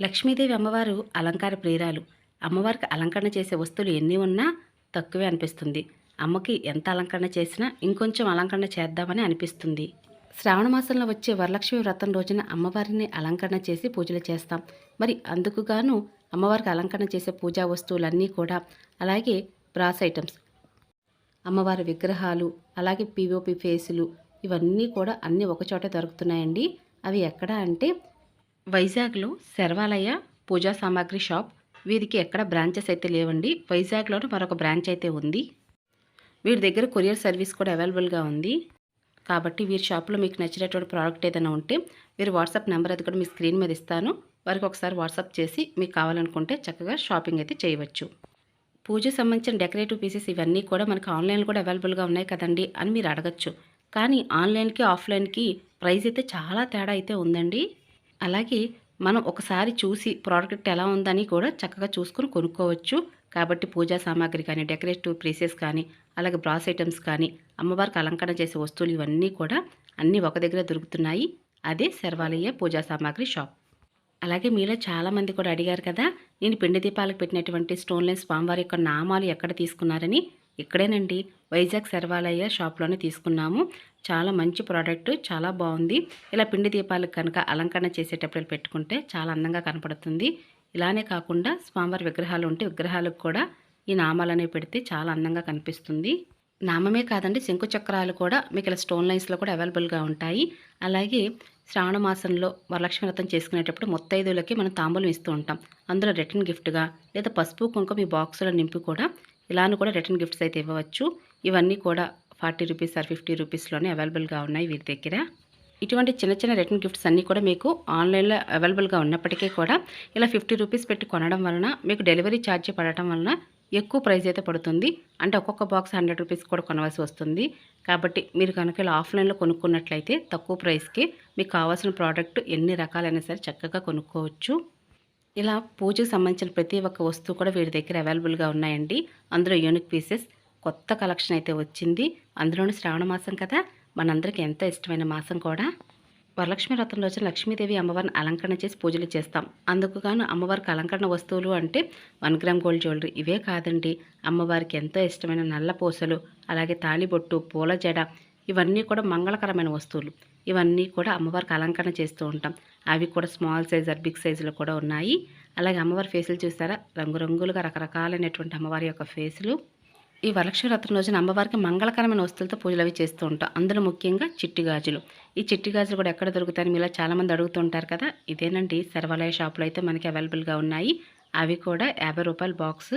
లక్ష్మీదేవి అమ్మవారు అలంకార ప్రియురాలు. అమ్మవారికి అలంకరణ చేసే వస్తువులు ఎన్ని ఉన్నా తక్కువే అనిపిస్తుంది. అమ్మకి ఎంత అలంకరణ చేసినా ఇంకొంచెం అలంకరణ చేద్దామని అనిపిస్తుంది. శ్రావణ మాసంలో వచ్చే వరలక్ష్మి వ్రతం రోజున అమ్మవారిని అలంకరణ చేసి పూజలు చేస్తాం. మరి అందుకుగాను అమ్మవారికి అలంకరణ చేసే పూజా వస్తువులన్నీ కూడా అలాగే బ్రాస్ ఐటమ్స్ అమ్మవారి విగ్రహాలు అలాగే పిఓపి ఫేసులు ఇవన్నీ కూడా అన్నీ ఒకచోట దొరుకుతున్నాయండి. అవి ఎక్కడ అంటే వైజాగ్లో శర్వాలయ పూజా సామాగ్రి షాప్. వీరికి ఎక్కడ బ్రాంచెస్ అయితే లేవండి. వైజాగ్లోనే మరొక బ్రాంచ్ అయితే ఉంది. వీరి దగ్గర కొరియర్ సర్వీస్ కూడా అవైలబుల్గా ఉంది. కాబట్టి వీరి షాప్లో మీకు నచ్చినటువంటి ప్రోడక్ట్ ఏదైనా ఉంటే మీరు వాట్సాప్ నెంబర్ అది కూడా మీ స్క్రీన్ మీద ఇస్తాను. వారికి ఒకసారి వాట్సాప్ చేసి మీకు కావాలనుకుంటే చక్కగా షాపింగ్ అయితే చేయవచ్చు. పూజ సంబంధించిన డెకరేటివ్ పీసెస్ ఇవన్నీ కూడా మనకు ఆన్లైన్లో కూడా అవైలబుల్గా ఉన్నాయి కదండి అని మీరు అడగచ్చు. కానీ ఆన్లైన్కి ఆఫ్లైన్కి ప్రైస్ అయితే చాలా తేడా అయితే ఉందండి. అలాగే మనం ఒకసారి చూసి ప్రోడక్ట్ ఎలా ఉందని కూడా చక్కగా చూసుకొని కొనుక్కోవచ్చు. కాబట్టి పూజా సామాగ్రి కానీ డెకరేటివ్ ప్లేసెస్ కానీ అలాగే బ్రాస్ ఐటమ్స్ కానీ అమ్మవారికి అలంకరణ చేసే వస్తువులు ఇవన్నీ కూడా అన్నీ ఒక దగ్గర దొరుకుతున్నాయి. అదే శర్వాలయ్య పూజా సామాగ్రి షాప్. అలాగే మీలో చాలామంది కూడా అడిగారు కదా నేను పిండి దీపాలకు పెట్టినటువంటి స్టోన్లెస్ స్వామివారి యొక్క నామాలు ఎక్కడ తీసుకున్నారని? ఇక్కడేనండి వైజాగ్ శర్వాలయ్య షాప్లోనే తీసుకున్నాము. చాలా మంచి ప్రోడక్ట్ చాలా బాగుంది. ఇలా పిండి దీపాలకు కనుక అలంకరణ చేసేటప్పుడు పెట్టుకుంటే చాలా అందంగా కనపడుతుంది. ఇలానే కాకుండా స్వామివారి విగ్రహాలు ఉంటే విగ్రహాలకు కూడా ఈ నామాలనే పెడితే చాలా అందంగా కనిపిస్తుంది. నామమే కాదండి శంకు చక్రాలు కూడా మీకు ఇలా స్టోన్ లైన్స్లో కూడా అవైలబుల్గా ఉంటాయి. అలాగే శ్రావణ మాసంలో వరలక్ష్మి వ్రతం చేసుకునేటప్పుడు మొత్తైదులకి మనం తాంబూలం ఇస్తూ ఉంటాం. అందులో రిటర్న్ గిఫ్ట్గా లేదా పసుపు కుంకుమ ఈ బాక్సులో నింపి కూడా ఇలాను కూడా రిటర్న్ గిఫ్ట్స్ అయితే ఇవ్వవచ్చు. ఇవన్నీ కూడా ఫార్టీ రూపీస్ ఆర్ ఫిఫ్టీ రూపీస్లోనే అవైలబుల్గా ఉన్నాయి వీరి దగ్గర. ఇటువంటి చిన్న చిన్న రిటర్న్ గిఫ్ట్స్ అన్నీ కూడా మీకు ఆన్లైన్లో అవైలబుల్గా ఉన్నప్పటికీ కూడా ఇలా ఫిఫ్టీ రూపీస్ పెట్టి కొనడం వలన మీకు డెలివరీ ఛార్జ్ పడటం వలన ఎక్కువ ప్రైస్ అయితే పడుతుంది. అంటే ఒక్కొక్క బాక్స్ హండ్రెడ్ రూపీస్ కూడా కొనవలసి వస్తుంది. కాబట్టి మీరు కనుక ఇలా ఆఫ్లైన్లో కొనుక్కున్నట్లయితే తక్కువ ప్రైస్కి మీకు కావాల్సిన ప్రోడక్ట్ ఎన్ని రకాలైనా సరే చక్కగా కొనుక్కోవచ్చు. ఇలా పూజకు సంబంధించిన ప్రతి ఒక్క వస్తువు కూడా వీరి దగ్గర అవైలబుల్గా ఉన్నాయండి. అందులో యూనిక్ పీసెస్ కొత్త కలెక్షన్ అయితే వచ్చింది. అందులోనూ శ్రావణ మాసం కదా. మనందరికీ ఎంతో ఇష్టమైన మాసం కూడా. వరలక్ష్మి వ్రతం రోజున లక్ష్మీదేవి అమ్మవారిని అలంకరణ చేసి పూజలు చేస్తాం. అందుకు గాను అమ్మవారికి అలంకరణ వస్తువులు అంటే వన్ గ్రామ్ గోల్డ్ జ్యువెలరీ ఇవే కాదండి. అమ్మవారికి ఎంతో ఇష్టమైన నల్ల పూసలు అలాగే తాళిబొట్టు పూల జడ ఇవన్నీ కూడా మంగళకరమైన వస్తువులు. ఇవన్నీ కూడా అమ్మవారికి అలంకరణ చేస్తూ ఉంటాం. అవి కూడా స్మాల్ సైజ్ ఆర్ బిగ్ సైజులో కూడా ఉన్నాయి. అలాగే అమ్మవారి ఫేసులు చూసారా రంగురంగులుగా రకరకాలైనటువంటి అమ్మవారి యొక్క ఫేసులు. ఈ వరలక్ష్మి రోజున అమ్మవారికి మంగళకరమైన వస్తువులతో పూజలు అవి చేస్తూ ఉంటాం. అందులో ముఖ్యంగా చిట్టి గాజులు. ఈ చిట్టి గాజులు కూడా ఎక్కడ దొరుకుతాయని మీలో చాలామంది అడుగుతుంటారు కదా? ఇదేనండి? సర్వాలయ షాపులో అయితే మనకి అవైలబుల్గా ఉన్నాయి. అవి కూడా యాభై రూపాయల బాక్స్.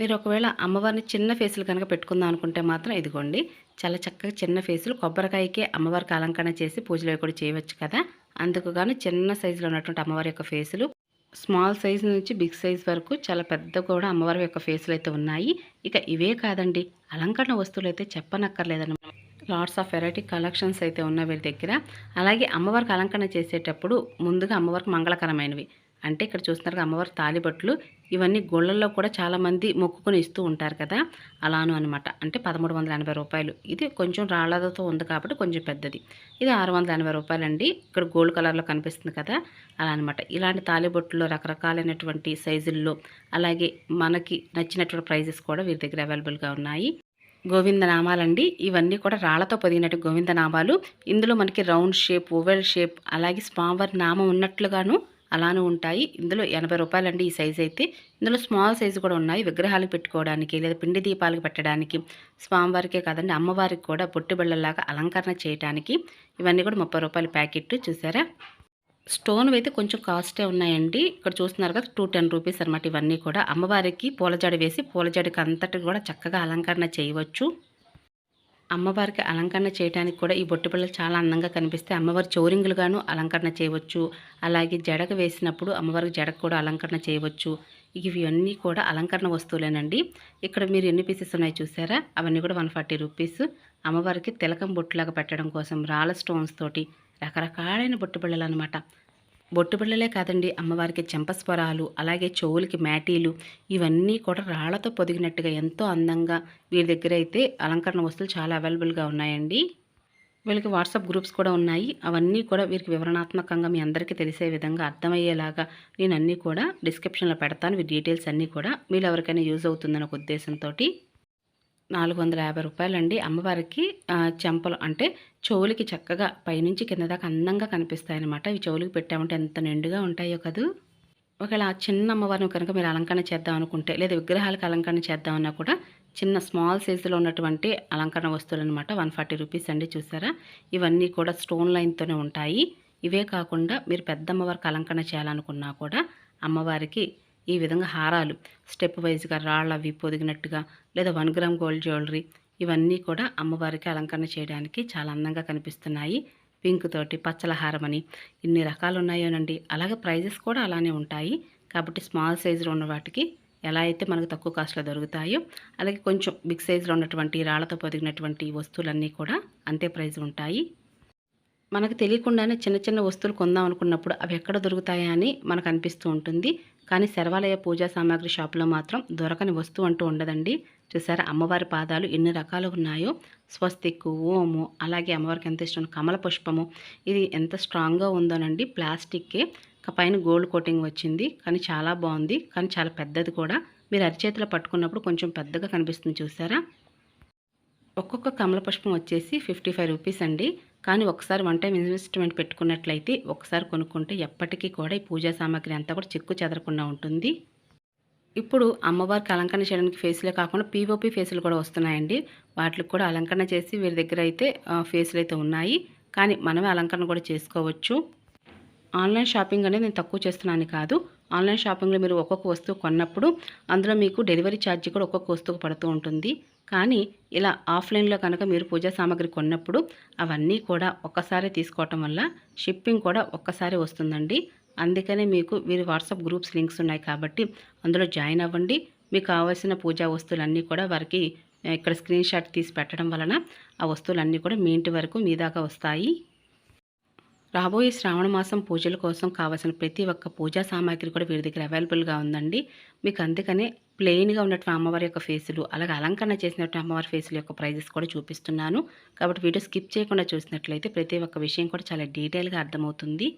మీరు ఒకవేళ అమ్మవారిని చిన్న ఫేసులు కనుక పెట్టుకుందాం అనుకుంటే మాత్రం ఇదిగోండి. చాలా చక్కగా చిన్న ఫేసులు కొబ్బరికాయకే అమ్మవారికి అలంకరణ చేసి పూజలు కూడా చేయవచ్చు కదా. అందుకు గాను చిన్న సైజులో ఉన్నటువంటి అమ్మవారి యొక్క ఫేసులు స్మాల్ సైజ్ నుంచి బిగ్ సైజ్ వరకు చాలా పెద్ద కూడా అమ్మవారి యొక్క ఫేసులు అయితే ఉన్నాయి. ఇక ఇవే కాదండి అలంకరణ వస్తువులు అయితే చెప్పనక్కర్లేదన్నమాట లాట్స్ ఆఫ్ వెరైటీ కలెక్షన్స్ అయితే ఉన్నాయి వీరి దగ్గర. అలాగే అమ్మవారికి అలంకరణ చేసేటప్పుడు ముందుగా అమ్మవారికి మంగళకరమైనవి. అంటే ఇక్కడ చూస్తున్నారు అమ్మవారి తాలిబట్లు ఇవన్నీ గుళ్ళల్లో కూడా చాలామంది మొక్కుకొని ఇస్తూ ఉంటారు కదా. అలాను అనమాట అంటే పదమూడు వందల ఎనభై రూపాయలు. ఇది కొంచెం రాళ్ళతో ఉంది కాబట్టి కొంచెం పెద్దది. ఇది ఆరు వందల ఎనభై రూపాయలు అండి ఇక్కడ గోల్డ్ కలర్లో కనిపిస్తుంది కదా. అలా అనమాట ఇలాంటి తాలిబొట్టులో రకరకాలైనటువంటి సైజుల్లో అలాగే మనకి నచ్చినటువంటి ప్రైజెస్ కూడా వీరి దగ్గర అవైలబుల్గా ఉన్నాయి. గోవింద నామాలండి ఇవన్నీ కూడా రాళ్ళతో పొదిగినట్టు గోవింద నామాలు ఇందులో మనకి రౌండ్ షేప్ ఓవెల్ షేప్ అలాగే స్వామివారి నామం ఉన్నట్లుగాను అలానే ఉంటాయి. ఇందులో ఎనభై రూపాయలండి ఈ సైజ్ అయితే. ఇందులో స్మాల్ సైజు కూడా ఉన్నాయి. విగ్రహాలకు పెట్టుకోవడానికి లేదా పిండి దీపాలకు పెట్టడానికి స్వామివారికే కాదండి అమ్మవారికి కూడా పొట్టి బిళ్ళలాగా అలంకరణ చేయడానికి ఇవన్నీ కూడా ముప్పై రూపాయల ప్యాకెట్. చూసారా? స్టోన్ అయితే కొంచెం కాస్టే ఉన్నాయండి. ఇక్కడ చూస్తున్నారు కదా టూ టెన్ రూపీస్ అనమాట ఇవన్నీ కూడా. అమ్మవారికి పూలజడ వేసి పూలజడకి అంతటి కూడా చక్కగా అలంకరణ చేయవచ్చు. అమ్మవారికి అలంకరణ చేయడానికి కూడా ఈ బొట్టు పిల్లలు చాలా అందంగా కనిపిస్తే అమ్మవారి చౌరింగులుగాను అలంకరణ చేయవచ్చు. అలాగే జడకు వేసినప్పుడు అమ్మవారికి జడకు కూడా అలంకరణ చేయవచ్చు. ఇవన్నీ కూడా అలంకరణ వస్తువులేనండి. ఇక్కడ మీరు ఎన్ని పీసెస్ ఉన్నాయి చూసారా? అవన్నీ కూడా వన్ ఫార్టీ రూపీస్. అమ్మవారికి తిలకం బొట్టులాగా పెట్టడం కోసం రాళ్ళ స్టోన్స్ తోటి రకరకాలైన బొట్టు బిళ్ళలు అనమాట బొట్టు బిళ్ళలే కాదండి అమ్మవారికి చెంపస్వరాలు అలాగే చెవులకి మ్యాటీలు ఇవన్నీ కూడా రాళ్ళతో పొదిగినట్టుగా ఎంతో అందంగా వీరి దగ్గర అయితే అలంకరణ వస్తువులు చాలా అవైలబుల్గా ఉన్నాయండి. వీళ్ళకి వాట్సాప్ గ్రూప్స్ కూడా ఉన్నాయి. అవన్నీ కూడా వీరికి వివరణాత్మకంగా మీ అందరికీ తెలిసే విధంగా అర్థమయ్యేలాగా నేను అన్నీ కూడా డిస్క్రిప్షన్లో పెడతాను. వీరి డీటెయిల్స్ అన్నీ కూడా మీరు ఎవరికైనా యూజ్ అవుతుందని ఒక ఉద్దేశంతో నాలుగు వందల యాభై రూపాయలండి. అమ్మవారికి చెంపలు అంటే చెవులకి చక్కగా పైనుంచి కింద దాకా అందంగా కనిపిస్తాయన్నమాట. ఇవి చెవులకి పెట్టామంటే ఎంత నిండుగా ఉంటాయో కదూ. ఒకవేళ ఆ చిన్న అమ్మవారిని కనుక మీరు అలంకరణ చేద్దాం అనుకుంటే లేదా విగ్రహాలకు అలంకరణ చేద్దామన్నా కూడా చిన్న స్మాల్ సైజులో ఉన్నటువంటి అలంకరణ వస్తువులు అనమాట వన్ ఫార్టీ రూపీస్ అండి చూసారా. ఇవన్నీ కూడా స్టోన్ లైన్తోనే ఉంటాయి. ఇవే కాకుండా మీరు పెద్ద అమ్మవారికి అలంకరణ చేయాలనుకున్నా కూడా అమ్మవారికి ఈ విధంగా హారాలు స్టెప్ వైజ్గా రాళ్ళు అవి పొదిగినట్టుగా లేదా వన్ గ్రామ్ గోల్డ్ జ్యువెలరీ ఇవన్నీ కూడా అమ్మవారికి అలంకరణ చేయడానికి చాలా అందంగా కనిపిస్తున్నాయి. పింక్ తోటి పచ్చల హారం అని ఇన్ని రకాలు ఉన్నాయోనండి అలాగే ప్రైజెస్ కూడా అలానే ఉంటాయి. కాబట్టి స్మాల్ సైజులో ఉన్న వాటికి ఎలా అయితే మనకు తక్కువ కాస్ట్లో దొరుకుతాయో అలాగే కొంచెం బిగ్ సైజులో ఉన్నటువంటి రాళ్ళతో పొదిగినటువంటి వస్తువులన్నీ కూడా అంతే ప్రైజ్ ఉంటాయి. మనకు తెలియకుండానే చిన్న చిన్న వస్తువులు కొందాం అనుకున్నప్పుడు అవి ఎక్కడ దొరుకుతాయా అని మనకు అనిపిస్తూ ఉంటుంది. కానీ శర్వాలయ పూజా సామాగ్రి షాప్లో మాత్రం దొరకని వస్తువు అంటూ ఉండదండి. చూసారా? అమ్మవారి పాదాలు ఎన్ని రకాలు ఉన్నాయో. స్వస్తిక్ ఓము అలాగే అమ్మవారికి ఎంత ఇష్టం కమల పుష్పము. ఇది ఎంత స్ట్రాంగ్గా ఉందోనండి. ప్లాస్టిక్కే. పైన గోల్డ్ కోటింగ్ వచ్చింది. కానీ చాలా బాగుంది. కానీ చాలా పెద్దది కూడా. మీరు అరిచేతిలో పట్టుకున్నప్పుడు కొంచెం పెద్దగా కనిపిస్తుంది చూసారా? ఒక్కొక్క కమల పుష్పం వచ్చేసి ఫిఫ్టీ ఫైవ్ రూపీస్ అండి. కానీ ఒకసారి వన్ టైం ఇన్వెస్ట్మెంట్ పెట్టుకున్నట్లయితే ఒకసారి కొనుక్కుంటే ఎప్పటికీ కూడా ఈ పూజా సామాగ్రి అంతా కూడా చిక్కు చెదరకుండా ఉంటుంది. ఇప్పుడు అమ్మవారికి అలంకరణ చేయడానికి ఫేస్లే కాకుండా పీఓపీ ఫేసులు కూడా వస్తున్నాయండి. వాటికి కూడా అలంకరణ చేసి వీరి దగ్గర అయితే ఫేసులు అయితే ఉన్నాయి. కానీ మనమే అలంకరణ కూడా చేసుకోవచ్చు. ఆన్లైన్ షాపింగ్ అనేది నేను తక్కువ చేస్తున్నాను కాదు. ఆన్లైన్ షాపింగ్లో మీరు ఒక్కొక్క వస్తువు కొన్నప్పుడు అందులో మీకు డెలివరీ ఛార్జ్ కూడా ఒక్కొక్క వస్తువుకు పడుతూ ఉంటుంది. కానీ ఇలా ఆఫ్లైన్లో కనుక మీరు పూజా సామాగ్రి కొన్నప్పుడు అవన్నీ కూడా ఒక్కసారి తీసుకోవటం వల్ల షిప్పింగ్ కూడా ఒక్కసారి వస్తుందండి. అందుకనే మీకు వీరి వాట్సాప్ గ్రూప్స్ లింక్స్ ఉన్నాయి కాబట్టి అందులో జాయిన్ అవ్వండి. మీకు కావాల్సిన పూజా వస్తువులన్నీ కూడా వారికి ఇక్కడ స్క్రీన్ షాట్ తీసి పెట్టడం వలన ఆ వస్తువులన్నీ కూడా మీ ఇంటి వరకు మీ దాకా వస్తాయి. రాబోయే శ్రావణ మాసం పూజల కోసం కావాల్సిన ప్రతి ఒక్క పూజా సామాగ్రి కూడా వీరి దగ్గర అవైలబుల్గా ఉందండి. మీకు అందుకనే ప్లెయిన్గా ఉన్నటువంటి అమ్మవారి యొక్క ఫేసులు అలాగే అలంకరణ చేసినటువంటి అమ్మవారి ఫేసుల యొక్క ప్రైజెస్ కూడా చూపిస్తున్నాను. కాబట్టి వీడియో స్కిప్ చేయకుండా చూసినట్లయితే ప్రతి ఒక్క విషయం కూడా చాలా డీటెయిల్గా అర్థమవుతుంది.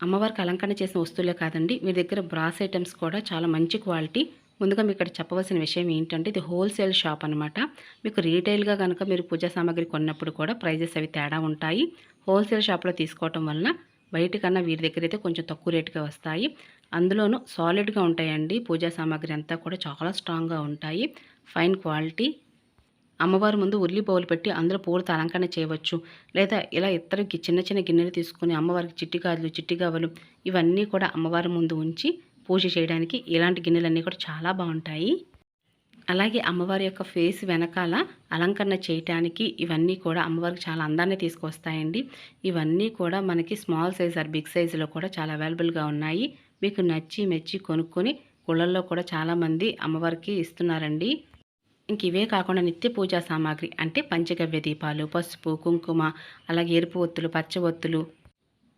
అమ్మవారికి అలంకరణ చేసిన వస్తువులే కాదండి వీరి దగ్గర బ్రాస్ ఐటమ్స్ కూడా చాలా మంచి క్వాలిటీ. ముందుగా మీకు ఇక్కడ చెప్పవలసిన విషయం ఏంటంటే ఇది హోల్సేల్ షాప్ అనమాట మీకు రీటైల్గా కనుక మీరు పూజా సామాగ్రి కొన్నప్పుడు కూడా ప్రైజెస్ అవి తేడా ఉంటాయి. హోల్సేల్ షాప్లో తీసుకోవటం వలన బయట కన్నా వీరి దగ్గర అయితే కొంచెం తక్కువ రేటుగా వస్తాయి. అందులోనూ సాలిడ్గా ఉంటాయండి. పూజా సామాగ్రి అంతా కూడా చాలా స్ట్రాంగ్గా ఉంటాయి. Fine quality. అమ్మవారి ముందు ఉల్లి బౌలు పెట్టి అందులో పూలతో అలంకరణ చేయవచ్చు. లేదా ఇలా ఇతర చిన్న చిన్న గిన్నెలు తీసుకుని అమ్మవారికి చిట్టి గాజులు చిట్టి ఇవన్నీ కూడా అమ్మవారి ముందు ఉంచి పూజ చేయడానికి ఇలాంటి గిన్నెలన్నీ కూడా చాలా బాగుంటాయి. అలాగే అమ్మవారి యొక్క ఫేస్ వెనకాల అలంకరణ చేయటానికి ఇవన్నీ కూడా అమ్మవారికి చాలా అందాన్ని తీసుకొస్తాయండి ఇవన్నీ కూడా మనకి స్మాల్ సైజ్ ఆర్ బిగ్ సైజులో కూడా చాలా అవైలబుల్గా ఉన్నాయి. మీకు నచ్చి మెచ్చి కొనుక్కొని గుళ్ళల్లో కూడా చాలామంది అమ్మవారికి ఇస్తున్నారండి. ఇంక ఇవే కాకుండా నిత్య పూజా సామాగ్రి అంటే పంచగవ్య దీపాలు పసుపు కుంకుమ అలాగే ఎరుపు ఒత్తులు పచ్చ ఒత్తులు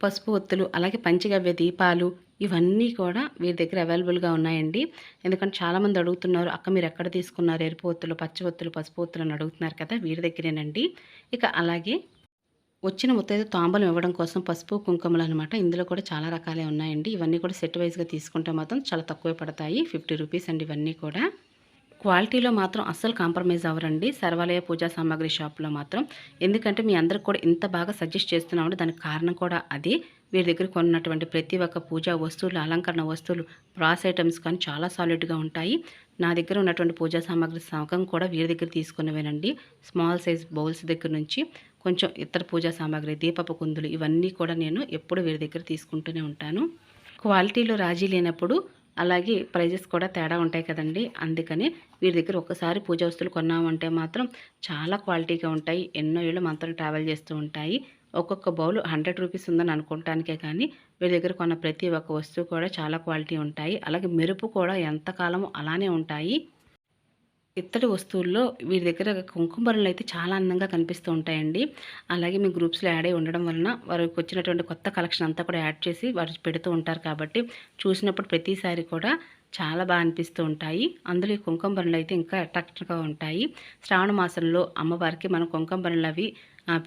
పసుపు ఒత్తులు అలాగే పంచగవ్య దీపాలు ఇవన్నీ కూడా వీరి దగ్గర అవైలబుల్గా ఉన్నాయండి. ఎందుకంటే చాలామంది అడుగుతున్నారు అక్క మీరు ఎక్కడ తీసుకున్నారు? ఎరుపు ఒత్తులు పచ్చ ఒత్తులు పసుపు ఒత్తులు? అని అడుగుతున్నారు కదా వీరి దగ్గరేనండి. ఇక అలాగే వచ్చిన ముత్తైదు తాంబలం ఇవ్వడం కోసం పసుపు కుంకుమలు అనమాట ఇందులో కూడా చాలా రకాలే ఉన్నాయండి. ఇవన్నీ కూడా సెట్ వైజ్గా తీసుకుంటే మాత్రం చాలా తక్కువే పడతాయి. ఫిఫ్టీ రూపీస్ అండి ఇవన్నీ కూడా. క్వాలిటీలో మాత్రం అస్సలు కాంప్రమైజ్ అవ్వరండి. సర్వాలయ పూజా సామాగ్రి షాప్లో మాత్రం. ఎందుకంటే మీ అందరికి కూడా ఇంత బాగా సజెస్ట్ చేస్తున్నామంటే దానికి కారణం కూడా అది. వీరి దగ్గర కొన్నటువంటి ప్రతి ఒక్క పూజా వస్తువులు అలంకరణ వస్తువులు బ్రాస్ ఐటమ్స్ కానీ చాలా సాలిడ్గా ఉంటాయి. నా దగ్గర ఉన్నటువంటి పూజా సామాగ్రి సగం కూడా వీరి దగ్గర తీసుకున్నవేనండి. స్మాల్ సైజ్ బౌల్స్ దగ్గర నుంచి. కొంచెం ఇతర పూజా సామాగ్రి దీపపు కుందులు ఇవన్నీ కూడా నేను ఎప్పుడు వీరి దగ్గర తీసుకుంటూనే ఉంటాను. క్వాలిటీలో రాజీ లేనప్పుడు అలాగే ప్రైజెస్ కూడా తేడా ఉంటాయి కదండి. అందుకని వీరి దగ్గర ఒక్కసారి పూజ వస్తువులు కొన్నామంటే మాత్రం చాలా క్వాలిటీగా ఉంటాయి. ఎన్నో ఏళ్ళు మనతో ట్రావెల్ చేస్తూ ఉంటాయి. ఒక్కొక్క బౌల్ హండ్రెడ్ రూపీస్ ఉందని అనుకోవటానికే కానీ వీరి దగ్గర కొన్న ప్రతి ఒక్క వస్తువు కూడా చాలా క్వాలిటీ ఉంటాయి. అలాగే మెరుపు కూడా ఎంతకాలము అలానే ఉంటాయి. ఇత్తడి వస్తువుల్లో వీరి దగ్గర కుంకుమరలు అయితే చాలా అందంగా కనిపిస్తూ ఉంటాయండి. అలాగే మీ గ్రూప్స్లో యాడ్ అయి ఉండడం వలన వారికి వచ్చినటువంటి కొత్త కలెక్షన్ అంతా కూడా యాడ్ చేసి వారు పెడుతూ ఉంటారు కాబట్టి చూసినప్పుడు ప్రతిసారి కూడా చాలా బాగా అనిపిస్తూ ఉంటాయి. అందులో ఈ కుంకుమరలు అయితే ఇంకా అట్రాక్టివ్గా ఉంటాయి. శ్రావణ మాసంలో అమ్మవారికి మనం కుంకుమరలు అవి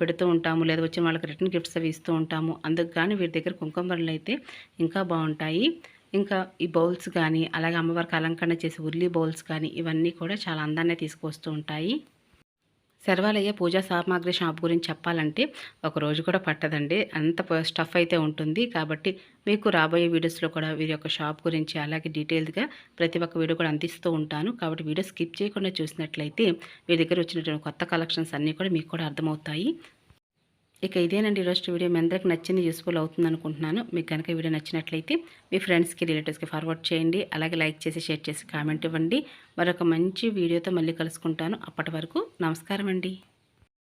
పెడుతూ ఉంటాము. లేదా వచ్చిన వాళ్ళకి రిటర్న్ గిఫ్ట్స్ అవి ఇస్తూ ఉంటాము. అందుకు కానీ వీరి దగ్గర కుంకుమరలు అయితే ఇంకా బాగుంటాయి. ఇంకా ఈ బౌల్స్ కానీ అలాగే అమ్మవారికి అలంకరణ చేసే ఉర్లీ బౌల్స్ కానీ ఇవన్నీ కూడా చాలా అందాన్ని తీసుకొస్తూ ఉంటాయి. శర్వాలయ్య పూజా సామాగ్రి షాప్ గురించి చెప్పాలంటే ఒక రోజు కూడా పట్టదండి. అంత స్టఫ్ అయితే ఉంటుంది. కాబట్టి మీకు రాబోయే వీడియోస్లో కూడా వీరి యొక్క షాప్ గురించి అలాగే డీటెయిల్డ్గా ప్రతి ఒక్క వీడియో కూడా అందిస్తూ ఉంటాను. కాబట్టి వీడియో స్కిప్ చేయకుండా చూసినట్లయితే వీరి దగ్గర వచ్చినటువంటి కొత్త కలెక్షన్స్ అన్నీ కూడా మీకు కూడా అర్థమవుతాయి. ఇక ఇదేనండి ఈరోజు వీడియో. మీ అందరికి నచ్చింది యూస్ఫుల్ అవుతుంది అనుకుంటున్నాను మీకు కనుక వీడియో నచ్చినట్లయితే మీ ఫ్రెండ్స్కి రిలేటివ్స్కి ఫార్వర్డ్ చేయండి. అలాగే లైక్ చేసి షేర్ చేసి కామెంట్ ఇవ్వండి. మరొక మంచి వీడియోతో మళ్ళీ కలుసుకుంటాను. అప్పటి వరకు నమస్కారం అండి.